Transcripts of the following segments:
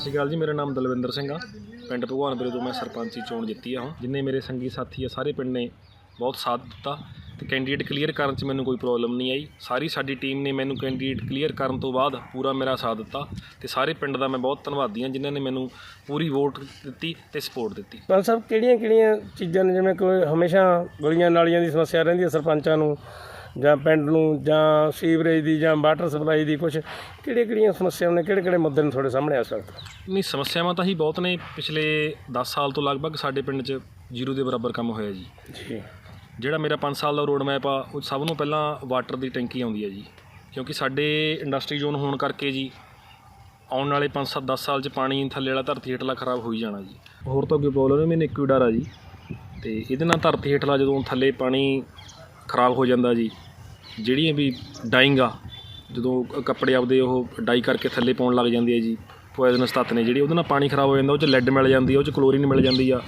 ਸ਼੍ਰੀ ਅਕਾਲ ਜੀ, ਮੇਰਾ ਨਾਮ ਦਲਵਿੰਦਰ ਸਿੰਘ ਆ। ਪਿੰਡ ਭਗਵਾਨਪੁਰੇ ਤੋਂ ਮੈਂ ਸਰਪੰਚੀ ਚੋਣ ਜਿੱਤੀ ਆ ਹਾਂ ਜਿੰਨੇ ਮੇਰੇ ਸੰਗੀ ਸਾਥੀ ਆ, ਸਾਰੇ ਪਿੰਡ ਨੇ ਬਹੁਤ ਸਾਥ ਦਿੱਤਾ ਤੇ ਕੈਂਡੀਡੇਟ ਕਲੀਅਰ ਕਰਨ 'ਚ ਮੈਨੂੰ ਕੋਈ ਪ੍ਰੋਬਲਮ ਨਹੀਂ ਆਈ। ਸਾਰੀ ਸਾਡੀ ਟੀਮ ਨੇ ਮੈਨੂੰ ਕੈਂਡੀਡੇਟ ਕਲੀਅਰ ਕਰਨ ਤੋਂ ਬਾਅਦ ਪੂਰਾ ਮੇਰਾ ਸਾਥ ਦਿੱਤਾ ਤੇ ਸਾਰੇ ਪਿੰਡ ਦਾ ਮੈਂ ਬਹੁਤ ਧੰਨਵਾਦੀ ਹਾਂ, ਜਿਨ੍ਹਾਂ ਨੇ ਮੈਨੂੰ ਪੂਰੀ ਵੋਟ ਦਿੱਤੀ ਤੇ ਸਪੋਰਟ ਦਿੱਤੀ। ਪੰਜ ਸਾਹਿਬ ਕਿਹੜੀਆਂ ਕਿਹੜੀਆਂ ਚੀਜ਼ਾਂ ਨੇ? ਜਿਵੇਂ ਕੋਈ ਹਮੇਸ਼ਾ ਗਲੀਆਂ ਨਾਲੀਆਂ ਦੀ ਸਮੱਸਿਆ ਰਹਿੰਦੀ ਹੈ ਸਰਪੰਚਾਂ ਨੂੰ ਜਾਂ ਪਿੰਡ ਨੂੰ ਜਾਂ ਸੀਵਰੇਜ ਦੀ ਜਾਂ ਵਾਟਰ ਸਪਲਾਈ ਦੀ ਕੁਝ ਕਿਹੜੀਆਂ ਕਿਹੜੀਆਂ ਸਮੱਸਿਆਵਾਂ ਨੇ ਕਿਹੜੇ ਕਿਹੜੇ ਮੁੱਦੇ ਨੇ ਤੁਹਾਡੇ ਸਾਹਮਣੇ ਆ ਸਕਦੇ ਨਹੀਂ ਸਮੱਸਿਆਵਾਂ ਤਾਂ ਹੀ ਬਹੁਤ ਨੇ। ਪਿਛਲੇ 10 ਸਾਲ ਤੋਂ ਲਗਭਗ ਸਾਡੇ ਪਿੰਡ 'ਚ ਜ਼ੀਰੋ ਦੇ ਬਰਾਬਰ ਕੰਮ ਹੋਇਆ ਜੀ। ਜੀ। ਜਿਹੜਾ ਮੇਰਾ 5 ਸਾਲ ਦਾ ਰੋਡ ਮੈਪ ਆ ਉਹ ਸਭ ਨੂੰ ਪਹਿਲਾਂ ਵਾਟਰ ਦੀ ਟੈਂਕੀ ਆਉਂਦੀ ਹੈ ਜੀ। ਕਿਉਂਕਿ ਸਾਡੇ ਇੰਡਸਟਰੀ ਜ਼ੋਨ ਹੋਣ ਕਰਕੇ ਜੀ ਆਉਣ ਵਾਲੇ 5-7 10 ਸਾਲ 'ਚ ਪਾਣੀ ਥੱਲੇ ਵਾਲਾ ਧਰਤੀ ਹੇਠਲਾ ਖਰਾਬ ਹੋ ਹੀ ਜਾਣਾ ਜੀ। ਹੋਰ ਤਾਂ ਕੋਈ ਪ੍ਰੋਬਲਮ ਨਹੀਂ ਮੈਨੂੰ ਇੱਕੋ ਹੀ ਡਰ ਆ ਜੀ। ਤੇ ਇਹਦੇ ਨਾਲ ਧਰਤੀ ਹੇਠਲਾ ਜਦੋਂ ਥੱਲੇ ਪਾਣੀ ਖਰਾਬ ਹੋ ਜਾਂਦਾ ਜੀ। ਜਿਹੜੀਆਂ ਵੀ ਡਾਈਂਗ ਆ, ਜਦੋਂ ਕੱਪੜੇ ਆਪਦੇ ਉਹ ਡਾਈ ਕਰਕੇ ਥੱਲੇ ਪਾਉਣ ਲੱਗ ਜਾਂਦੇ ਆ ਜੀ ਪੋਇਜ਼ਨਸ ਤੱਤ ਨੇ ਜਿਹੜੇ, ਉਹਦੇ ਨਾਲ ਪਾਣੀ ਖਰਾਬ ਹੋ ਜਾਂਦਾ, ਉਹ 'ਚ ਲੈਡ ਮਿਲ ਜਾਂਦੀ ਆ, ਉਹ 'ਚ ਕਲੋਰੀਨ ਮਿਲ ਜਾਂਦੀ ਆ।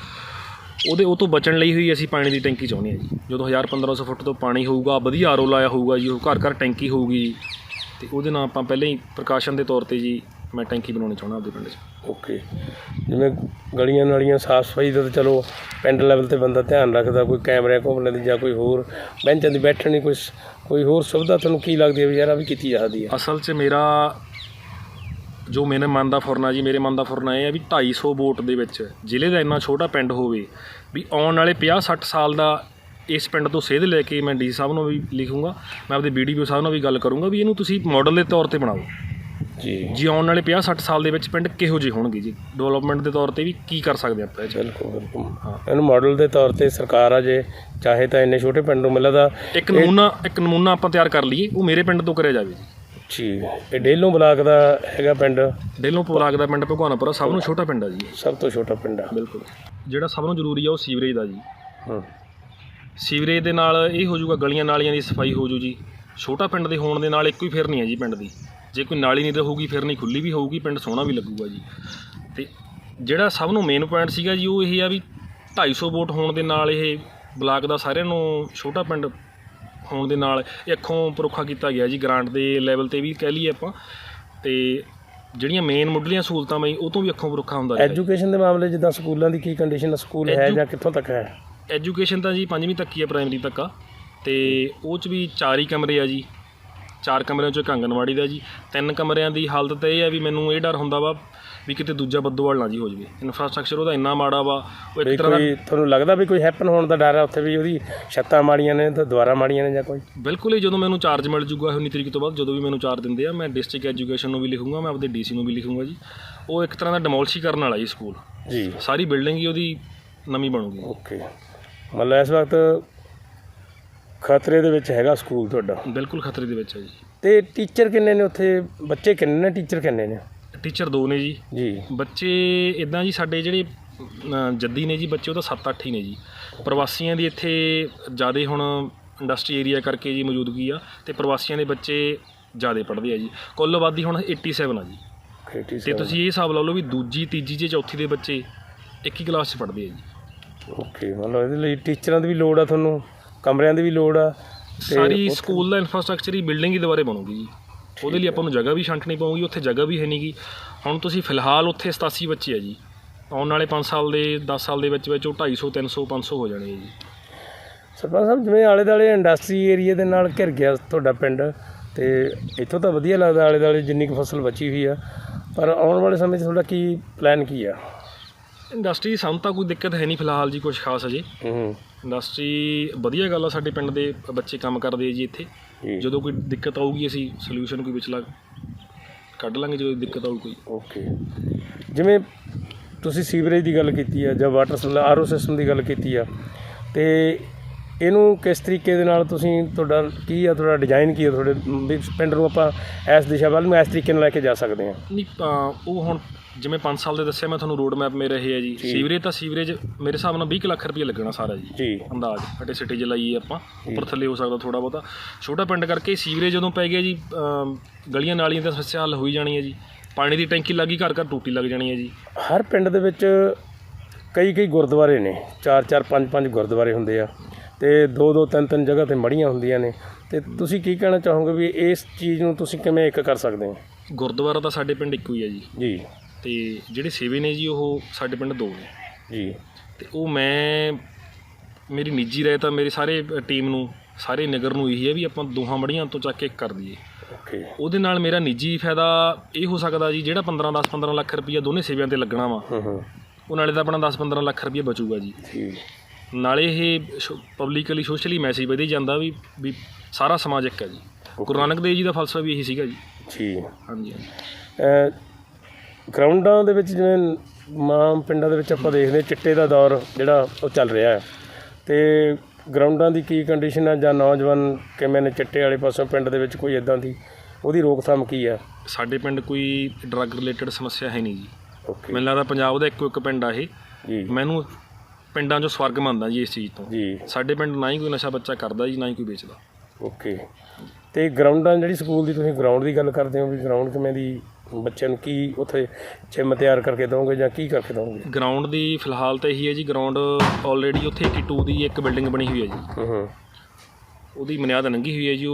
ਉਹਦੇ, ਉਹ ਤੋਂ ਬਚਣ ਲਈ ਹੀ ਅਸੀਂ ਪਾਣੀ ਦੀ ਟੈਂਕੀ ਚਾਹੁੰਦੇ ਹਾਂ ਜੀ। ਜਦੋਂ 1000 1500 ਫੁੱਟ ਤੋਂ ਪਾਣੀ ਹੋਊਗਾ, ਵਧੀਆ ਆਰਓ ਲਾਇਆ ਹੋਊਗਾ ਜੀ, ਉਹ ਘਰ ਘਰ ਟੈਂਕੀ ਹੋਊਗੀ ਜੀ। ਤੇ ਉਹਦੇ ਨਾਲ ਆਪਾਂ ਪਹਿਲਾਂ ਹੀ ਪ੍ਰਕਾਸ਼ਨ ਦੇ ਤੌਰ ਤੇ ਜੀ ਮੈਂ ਟੈਂਕੀ ਬਣਾਉਣੀ ਚਾਹੁੰਦਾ ਆਪਦੇ ਪਿੰਡ 'ਚ। ਓਕੇ। ਜਿਵੇਂ ਗਲੀਆਂ ਨਾਲੀਆਂ ਸਾਫ਼ ਸਫ਼ਾਈ ਦਾ ਤਾਂ ਚਲੋ ਪਿੰਡ ਲੈਵਲ ਤੇ ਬੰਦਾ ਧਿਆਨ ਰੱਖਦਾ ਕੋਈ ਕੈਮਰੇ ਘੁੰਮਣੇ ਦੀ ਜਾਂ ਕੋਈ ਹੋਰ ਬੈਂਚਾਂ ਦੀ ਬੈਠਣ ਦੀ ਕੋਈ ਸ- ਕੋਈ ਹੋਰ ਸੁਵਿਧਾ ਤੁਹਾਨੂੰ ਕੀ ਲੱਗਦੀ ਹੈ ਵੀ ਯਾਰ ਵੀ ਕੀਤੀ ਜਾ ਸਕਦੀ ਹੈ? ਅਸਲ 'ਚ ਮੇਰਾ ਜੋ ਮੇਰੇ ਮਨ ਦਾ ਫੁਰਨਾ ਜੀ ਮੇਰੇ ਮਨ ਦਾ ਫੁਰਨਾ ਇਹ ਹੈ ਵੀ 250 ਵੋਟ ਦੇ ਵਿੱਚ ਜ਼ਿਲ੍ਹੇ ਦਾ ਇੰਨਾ ਛੋਟਾ ਪਿੰਡ ਹੋਵੇ ਵੀ ਆਉਣ ਵਾਲੇ 50 60 ਸਾਲ ਦਾ ਇਸ ਪਿੰਡ ਤੋਂ ਸੇਧ ਲੈ ਕੇ ਮੈਂ ਡੀ ਸਾਹਿਬ ਨੂੰ ਵੀ ਲਿਖੂੰਗਾ ਮੈਂ ਆਪਦੇ ਬੀਡੀਪੀਓ ਸਾਹਿਬ ਨਾਲ ਵੀ ਗੱਲ ਕਰੂੰਗਾ ਵੀ ਇਹਨੂੰ ਤੁਸੀਂ ਮਾਡਲ ਦੇ ਤੌਰ ਤੇ ਬਣਾਓ। ਜੀ। ਜੀ ਆਉਣ ਵਾਲੇ 50 60 ਸਾਲ ਦੇ ਵਿੱਚ ਪਿੰਡ ਕਿਹੋ ਜਿਹੇ ਹੋਣਗੇ ਜੀ? ਡਿਵੈਲਪਮੈਂਟ ਦੇ ਤੌਰ ਤੇ ਵੀ ਕੀ ਕਰ ਸਕਦੇ ਆਪਾਂ ਇਹ ਬਿਲਕੁਲ ਬਿਲਕੁਲ। ਇਹਨੂੰ ਮਾਡਲ ਦੇ ਤੌਰ ਤੇ ਸਰਕਾਰ ਆ ਜੇ ਚਾਹੇ ਤਾਂ ਇੰਨੇ ਛੋਟੇ ਪਿੰਡ ਨੂੰ ਮਿਲਦਾ। ਇੱਕ ਨਮੂਨਾ ਇੱਕ ਨਮੂਨਾ ਆਪਾਂ ਤਿਆਰ ਕਰ ਲਈਏ ਉਹ ਮੇਰੇ ਪਿੰਡ ਤੋਂ ਕਰਿਆ ਜਾਵੇ ਜੀ। ਜੀ ਇਹ ਡੇਲੋਂ ਬਲਾਕ ਦਾ ਹੈਗਾ ਪਿੰਡ। ਡੇਲੋਂ ਪਲਾਕ ਦਾ ਪਿੰਡ ਭਗਵਾਨਪੁਰਾ ਸਭ ਨੂੰ ਛੋਟਾ ਪਿੰਡ ਆ ਜੀ। ਸਭ ਤੋਂ ਛੋਟਾ ਪਿੰਡ ਆ। ਬਿਲਕੁਲ। ਜਿਹੜਾ ਸਭ ਨੂੰ ਜ਼ਰੂਰੀ ਆ ਉਹ ਸੀਵਰੇਜ ਦਾ ਜੀ। ਹੂੰ। ਸੀਵਰੇਜ ਦੇ ਨਾਲ ਇਹ ਹੋ ਜਾਊਗਾ ਗਲੀਆਂ ਨਾਲੀਆਂ ਦੀ ਸਫ਼ਾਈ ਹੋ ਜੂ ਜੀ। ਛੋਟਾ ਪਿੰਡ ਦੇ ਹੋਣ ਦੇ ਨਾਲ ਇੱਕੋ ਹੀ ਫਿਰ ਨਹੀਂ ਹੈ ਜੀ ਪਿੰਡ ਦੀ। ਜੇ ਕੋਈ ਨਾਲੀ ਨਹੀਂ ਰਹੂਗੀ ਫਿਰ ਨਹੀਂ ਖੁੱਲੀ ਵੀ ਹੋਊਗੀ ਪਿੰਡ ਸੋਹਣਾ ਵੀ ਲੱਗੂਗਾ ਜੀ। ਤੇ ਜਿਹੜਾ ਸਭ ਨੂੰ ਮੇਨ ਪੁਆਇੰਟ ਸੀਗਾ ਜੀ ਉਹ ਇਹ ਆ ਵੀ 250 ਵੋਟ ਹੋਣ ਦੇ ਨਾਲ ਇਹ ਬਲਾਕ ਦਾ ਸਾਰਿਆਂ ਨੂੰ ਛੋਟਾ ਪਿੰਡ ਹੋਣ ਦੇ ਨਾਲ ਇਹ ਅੱਖੋਂ ਪਰੋਖਾ ਕੀਤਾ ਗਿਆ ਜੀ ਗ੍ਰਾਂਟ ਦੇ ਲੈਵਲ ਤੇ ਵੀ ਕਹਿ ਲਈਏ ਆਪਾਂ। ਤੇ ਜਿਹੜੀਆਂ ਮੇਨ ਮੁੱਢਲੀਆਂ ਸਹੂਲਤਾਂ ਬਈ ਉਹ ਤੋਂ ਵੀ ਅੱਖੋਂ ਪਰੋਖਾ ਹੁੰਦਾ ਰਿਹਾ। ਐਜੂਕੇਸ਼ਨ ਦੇ ਮਾਮਲੇ ਜਿੱਦਾਂ ਸਕੂਲਾਂ ਦੀ ਕੀ ਕੰਡੀਸ਼ਨ ਸਕੂਲ ਹੈ ਜਾਂ ਕਿੱਥੋਂ ਤੱਕ ਹੈ? ਐਜੂਕੇਸ਼ਨ ਤਾਂ ਜੀ ਪੰਜਵੀਂ ਤੱਕ ਹੀ ਹੈ ਪ੍ਰਾਇਮਰੀ ਤੱਕ ਆ। ਤੇ ਉਹ ਚ ਵੀ ਚਾਰ ਹੀ ਕਮਰੇ ਆ ਜੀ। ਚਾਰ ਕਮਰਿਆਂ ਚੋਂ ਇੱਕ ਆਂਗਣਵਾੜੀ ਦਾ ਜੀ। ਤਿੰਨ ਕਮਰਿਆਂ ਦੀ ਹਾਲਤ ਤਾਂ ਇਹ ਆ ਵੀ ਮੈਨੂੰ ਇਹ ਡਰ ਹੁੰਦਾ ਵਾ ਵੀ ਕਿਤੇ ਦੂਜਾ ਬੱਦੋਵਾਲ ਨਾ ਜੀ ਹੋ ਜਵੇ। ਇਨਫਰਾਸਟ੍ਰਕਚਰ ਉਹਦਾ ਇੰਨਾ ਮਾੜਾ ਵਾ ਉਹ ਇੱਕ ਤਰ੍ਹਾਂ ਕੋਈ ਤੁਹਾਨੂੰ ਲੱਗਦਾ ਵੀ ਕੋਈ ਹੈਪਨ ਹੋਣ ਦਾ ਡਰ ਹੈ ਉੱਥੇ ਵੀ ਉਹਦੀ ਛੱਤਾਂ ਮਾੜੀਆਂ ਨੇ ਤਾਂ ਦੁਆਰਾ ਮਾੜੀਆਂ ਨੇ ਜਾਂ ਕੋਈ? ਬਿਲਕੁਲ ਹੀ ਜਦੋਂ ਮੈਨੂੰ ਚਾਰਜ ਮਿਲ ਜੂਗਾ 19 ਤਰੀਕ ਤੋਂ ਬਾਅਦ ਜਦੋਂ ਵੀ ਮੈਨੂੰ ਚਾਰਜ ਦਿੰਦੇ ਆ ਮੈਂ ਡਿਸਟ੍ਰਿਕਟ ਐਜੂਕੇਸ਼ਨ ਨੂੰ ਵੀ ਲਿਖੂੰਗਾ ਮੈਂ ਆਪਦੇ ਡੀਸੀ ਨੂੰ ਵੀ ਲਿਖੂੰਗਾ ਜੀ। ਉਹ ਇੱਕ ਤਰ੍ਹਾਂ ਦਾ ਡਿਮੋਲਿਸ਼ ਹੀ ਕਰਨ ਵਾਲਾ ਜੀ ਸਕੂਲ ਜੀ। ਸਾਰੀ ਬਿਲਡਿੰਗ ਹੀ ਉਹਦੀ ਨਵੀਂ ਬਣੂਗੀ। ਓਕੇ ਮਤਲਬ ਇਸ ਵਕਤ ਖਤਰੇ ਦੇ ਵਿੱਚ ਹੈਗਾ ਸਕੂਲ ਤੁਹਾਡਾ? ਬਿਲਕੁਲ ਖਤਰੇ ਦੇ ਵਿੱਚ ਹੈ ਜੀ। ਤੇ ਟੀਚਰ ਕਿੰਨੇ ਨੇ ਉੱਥੇ? ਬੱਚੇ ਕਿੰਨੇ ਨੇ? ਟੀਚਰ ਕਿੰਨੇ ਨੇ? ਟੀਚਰ ਦੋ ਨੇ ਜੀ। ਜੀ। ਬੱਚੇ ਇਦਾਂ ਜੀ ਸਾਡੇ ਜਿਹੜੇ ਜੱਦੀ ਨੇ ਜੀ ਬੱਚੇ ਉਹ ਤਾਂ 7-8 ਹੀ ਨੇ ਜੀ। ਪ੍ਰਵਾਸੀਆਂ ਦੀ ਇੱਥੇ ਜ਼ਿਆਦਾ ਹੁਣ ਇੰਡਸਟਰੀ ਏਰੀਆ ਕਰਕੇ ਜੀ ਮੌਜੂਦਗੀ ਆ ਤੇ ਪ੍ਰਵਾਸੀਆਂ ਦੇ ਬੱਚੇ ਜ਼ਿਆਦਾ ਪੜ੍ਹਦੇ ਆ ਜੀ। ਕੁੱਲ ਆਬਾਦੀ ਹੁਣ 87 ਆ ਜੀ। ਤੇ ਤੁਸੀਂ ਇਹ ਹਿਸਾਬ ਲਾ ਲਓ ਵੀ ਦੂਜੀ ਤੀਜੀ ਜੇ ਚੌਥੀ ਦੇ ਬੱਚੇ ਇੱਕ ਹੀ ਕਲਾਸ 'ਚ ਪੜ੍ਹਦੇ ਆ ਜੀ। ਓਕੇ ਮਤਲਬ ਇਹਦੇ ਲਈ ਟੀਚਰਾਂ ਦੀ ਵੀ ਲੋੜ ਆ ਤੁਹਾਨੂੰ? ਕਮਰਿਆਂ ਦੀ ਵੀ ਲੋੜ ਆ ਤੇ ਸਾਰੀ ਸਕੂਲ ਦਾ ਇਨਫਰਾਸਟ੍ਰਕਚਰ ਹੀ ਬਿਲਡਿੰਗ ਹੀ ਦੁਬਾਰੇ ਬਣੂਗੀ ਜੀ। ਉਹਦੇ ਲਈ ਆਪਾਂ ਨੂੰ ਜਗ੍ਹਾ ਵੀ ਛੰਟਣੀ ਪਊਗੀ ਉੱਥੇ ਜਗ੍ਹਾ ਵੀ ਹੈ ਨਹੀਂਗੀ ਹੁਣ ਤੁਸੀਂ ਫਿਲਹਾਲ ਉੱਥੇ 87 ਬੱਚੇ ਆ ਜੀ। ਆਉਣ ਵਾਲੇ 5 ਸਾਲ ਦੇ 10 ਸਾਲ ਦੇ ਵਿੱਚ ਵਿੱਚ ਉਹ 250 300 500 ਹੋ ਜਾਣੇ ਜੀ। ਸਰਪੰਚ ਸਾਹਿਬ ਜਿਵੇਂ ਆਲੇ ਦਾਲੇ ਇੰਡਸਟਰੀ ਏਰੀਆ ਦੇ ਨਾਲ ਘਿਰ ਗਿਆ ਤੁਹਾਡਾ ਪਿੰਡ ਤੇ ਇੱਥੋਂ ਤਾਂ ਵਧੀਆ ਲੱਗਦਾ ਆਲੇ ਦਾਲੇ ਜਿੰਨੀ ਕੁ ਫਸਲ ਬਚੀ ਹੋਈ ਆ। ਪਰ ਆਉਣ ਵਾਲੇ ਸਮੇਂ 'ਚ ਤੁਹਾਡਾ ਕੀ ਪਲਾਨ ਕੀ ਆ? ਇੰਡਸਟਰੀ ਸਾਨੂੰ ਤਾਂ ਕੋਈ ਦਿੱਕਤ ਹੈ ਨਹੀਂ ਫਿਲਹਾਲ ਜੀ ਕੁਝ ਖਾਸ ਅਜੇ। ਹੂੰ। ਇੰਡਸਟਰੀ ਵਧੀਆ ਗੱਲ ਆ ਸਾਡੇ ਪਿੰਡ ਦੇ ਬੱਚੇ ਕੰਮ ਕਰਦੇ ਆ ਜੀ ਇੱਥੇ। ਜਦੋਂ ਕੋਈ ਦਿੱਕਤ ਆਊਗੀ ਅਸੀਂ ਸੋਲੂਸ਼ਨ ਕੋਈ ਵਿਚਲਾ ਕੱਢ ਲਾਂਗੇ ਜਦੋਂ ਦਿੱਕਤ ਆਊ ਕੋਈ। ਓਕੇ। ਜਿਵੇਂ ਤੁਸੀਂ ਸੀਵਰੇਜ ਦੀ ਗੱਲ ਕੀਤੀ ਆ ਜਾਂ water supply R O system ਦੀ ਗੱਲ ਕੀਤੀ ਆ ਤੇ ਇਹਨੂੰ ਕਿਸ ਤਰੀਕੇ ਦੇ ਨਾਲ ਤੁਸੀਂ ਤੁਹਾਡਾ ਕੀ ਆ ਤੁਹਾਡਾ ਡਿਜ਼ਾਈਨ ਕੀ ਆ ਤੁਹਾਡੇ ਵੀ ਪਿੰਡ ਨੂੰ ਆਪਾਂ ਇਸ ਦਿਸ਼ਾ ਵੱਲ ਨੂੰ ਇਸ ਤਰੀਕੇ ਨਾਲ ਲੈ ਕੇ ਜਾ ਸਕਦੇ ਹਾਂ? ਨਹੀਂ ਤਾਂ ਉਹ ਹੁਣ ਜਿਵੇਂ 5 ਸਾਲ ਦੇ ਦੱਸਿਆ ਮੈਂ ਤੁਹਾਨੂੰ ਰੋਡ ਮੈਪ ਮੇ ਰਹੇ ਆ ਜੀ। ਸੀਵਰੇਜ ਤਾਂ ਸੀਵਰੇਜ ਮੇਰੇ ਹਿਸਾਬ ਨਾਲ 20 ਕੁ ਲੱਖ ਰੁਪਏ ਲੱਗਣਾ ਸਾਰਾ ਜੀ। ਜੀ। ਅੰਦਾਜ਼ ਅਟੇ ਸਿਟੀ ਚ ਲਾਈਏ ਆਪਾਂ ਉੱਪਰ ਥੱਲੇ ਹੋ ਸਕਦਾ ਥੋੜਾ ਬਹੁਤਾ। ਛੋਟਾ ਪਿੰਡ ਕਰਕੇ ਸੀਵਰੇਜ ਜਦੋਂ ਪੈ ਗਿਆ ਜੀ ਗਲੀਆਂ ਨਾਲੀਆਂ ਦੀ ਸਮੱਸਿਆ ਹੱਲ ਹੋਈ ਜਾਣੀ ਹੈ ਜੀ। ਪਾਣੀ ਦੀ ਟੈਂਕੀ ਲੱਗੀ ਘਰ ਘਰ ਟੂਟੀ ਲੱਗ ਜਾਣੀ ਹੈ ਜੀ। ਹਰ ਪਿੰਡ ਦੇ ਵਿੱਚ ਕਈ ਕਈ ਗੁਰਦੁਆਰੇ ਨੇ ਚਾਰ ਚਾਰ ਪੰਜ ਪੰਜ ਗੁਰਦੁਆਰੇ ਹੁੰਦੇ ਆ। ਤੇ ਦੋ ਦੋ ਤਿੰਨ ਤਿੰਨ ਜਗ੍ਹਾ ਤੇ ਮੜੀਆਂ ਹੁੰਦੀਆਂ ਨੇ। ਤੇ ਤੁਸੀਂ ਕੀ ਕਹਿਣਾ ਚਾਹੋਗੇ ਵੀ ਇਸ ਚੀਜ਼ ਨੂੰ ਤੁਸੀਂ ਕਿਵੇਂ ਇੱਕ ਕਰ ਸਕਦੇ ਹੋ? ਗੁਰਦੁਆਰਾ ਤਾਂ ਸਾਡੇ ਪਿੰਡ ਇੱਕੋ ਹੀ ਹੈ ਜੀ। ਜੀ। ਤੇ ਜਿਹੜੇ ਸੇਵੇ ਨੇ ਜੀ ਉਹ ਸਾਡੇ ਪਿੰਡ ਦੋ ਨੇ। ਜੀ। ਤੇ ਉਹ ਮੈਂ ਮੇਰੀ ਨਿੱਜੀ ਰਾਏ ਤਾਂ ਮੇਰੇ ਸਾਰੇ ਟੀਮ ਨੂੰ ਸਾਰੇ ਨਗਰ ਨੂੰ ਇਹੀ ਹੈ ਵੀ ਆਪਾਂ ਦੋਹਾਂ ਮੜੀਆਂ ਤੋਂ ਚੱਕ ਕੇ ਇੱਕ ਕਰ ਦਈਏ। ਓਕੇ। ਉਹਦੇ ਨਾਲ ਮੇਰਾ ਨਿੱਜੀ ਫਾਇਦਾ ਇਹ ਹੋ ਸਕਦਾ ਜੀ ਜਿਹੜਾ 15 10 15 ਲੱਖ ਰੁਪਈਆ ਦੋਨੇ ਸੇਵਿਆਂ ਤੇ ਲੱਗਣਾ ਵਾ ਹੂੰ ਹੂੰ। ਉਹ ਨਾਲੇ ਤਾਂ ਆਪਣਾ 10 15 ਲੱਖ ਰੁਪਈਆ ਬਚੂਗਾ ਜੀ। ਜੀ। ਨਾਲੇ ਇਹ ਪਬਲਿਕਲੀ ਸੋਸ਼ਲੀ ਮੈਸੇਜ ਵਧੀ ਜਾਂਦਾ ਵੀ ਵੀ ਸਾਰਾ ਸਮਾਜ ਇੱਕ ਹੈ ਜੀ। ਗੁਰੂ ਨਾਨਕ ਦੇਵ ਜੀ ਦਾ ਫਲਸਫਾ ਵੀ ਇਹੀ ਸੀਗਾ ਜੀ। ਜੀ ਹਾਂਜੀ ਗਰਾਊਂਡਾਂ ਦੇ ਵਿੱਚ ਜਿਵੇਂ ਮਾਂ ਪਿੰਡਾਂ ਦੇ ਵਿੱਚ ਆਪਾਂ ਦੇਖਦੇ ਚਿੱਟੇ ਦਾ ਦੌਰ ਜਿਹੜਾ ਉਹ ਚੱਲ ਰਿਹਾ ਹੈ। ਤੇ ਗਰਾਊਂਡਾਂ ਦੀ ਕੀ ਕੰਡੀਸ਼ਨ ਹੈ ਜਾਂ ਨੌਜਵਾਨ ਕਿਵੇਂ ਨੇ ਚਿੱਟੇ ਵਾਲੇ ਪਾਸੋਂ ਪਿੰਡ ਦੇ ਵਿੱਚ ਕੋਈ ਇਦਾਂ ਦੀ ਉਹਦੀ ਰੋਕਥਾਮ ਕੀ ਹੈ? ਸਾਡੇ ਪਿੰਡ ਕੋਈ ਡਰੱਗ ਰਿਲੇਟਡ ਸਮੱਸਿਆ ਹੈ ਨਹੀਂ ਜੀ। ਓਕੇ ਮੈਨੂੰ ਲੱਗਦਾ ਪੰਜਾਬ ਦਾ ਇੱਕੋ ਇੱਕ ਪਿੰਡ ਆ ਇਹ। ਜੀ। ਮੈਨੂੰ ਪਿੰਡਾਂ 'ਚੋਂ ਸਵਰਗ ਮੰਨਦਾ ਜੀ ਇਸ ਚੀਜ਼ ਤੋਂ। ਜੀ। ਸਾਡੇ ਪਿੰਡ ਨਾ ਹੀ ਕੋਈ ਨਸ਼ਾ ਬੱਚਾ ਕਰਦਾ ਜੀ ਨਾ ਹੀ ਕੋਈ ਵੇਚਦਾ। ਓਕੇ। ਤੇ ਗਰਾਊਂਡਾਂ ਜਿਹੜੀ ਸਕੂਲ ਦੀ ਤੁਸੀਂ ਗਰਾਊਂਡ ਦੀ ਗੱਲ ਕਰਦੇ ਹੋ ਵੀ ਗਰਾਊਂਡ ਕਿਵੇਂ ਦੀ ਬੱਚਿਆਂ ਨੂੰ ਕੀ ਉੱਥੇ ਜਿਮ ਤਿਆਰ ਕਰਕੇ ਦੋਗੇ ਜਾਂ ਕੀ ਕਰਕੇ ਦੋਗੇ ਗਰਾਊਂਡ ਦੀ ਫਿਲਹਾਲ ਤਾਂ ਇਹੀ ਹੈ ਜੀ ਗਰਾਊਂਡ ਆਲਰੇਡੀ ਉੱਥੇ 82 ਦੀ ਇੱਕ ਬਿਲਡਿੰਗ ਬਣੀ ਹੋਈ ਹੈ ਜੀ। ਹੂੰ ਹੂੰ। ਉਹਦੀ ਬੁਨਿਆਦ ਨੰਗੀ ਹੋਈ ਹੈ ਜੀ ਉਹ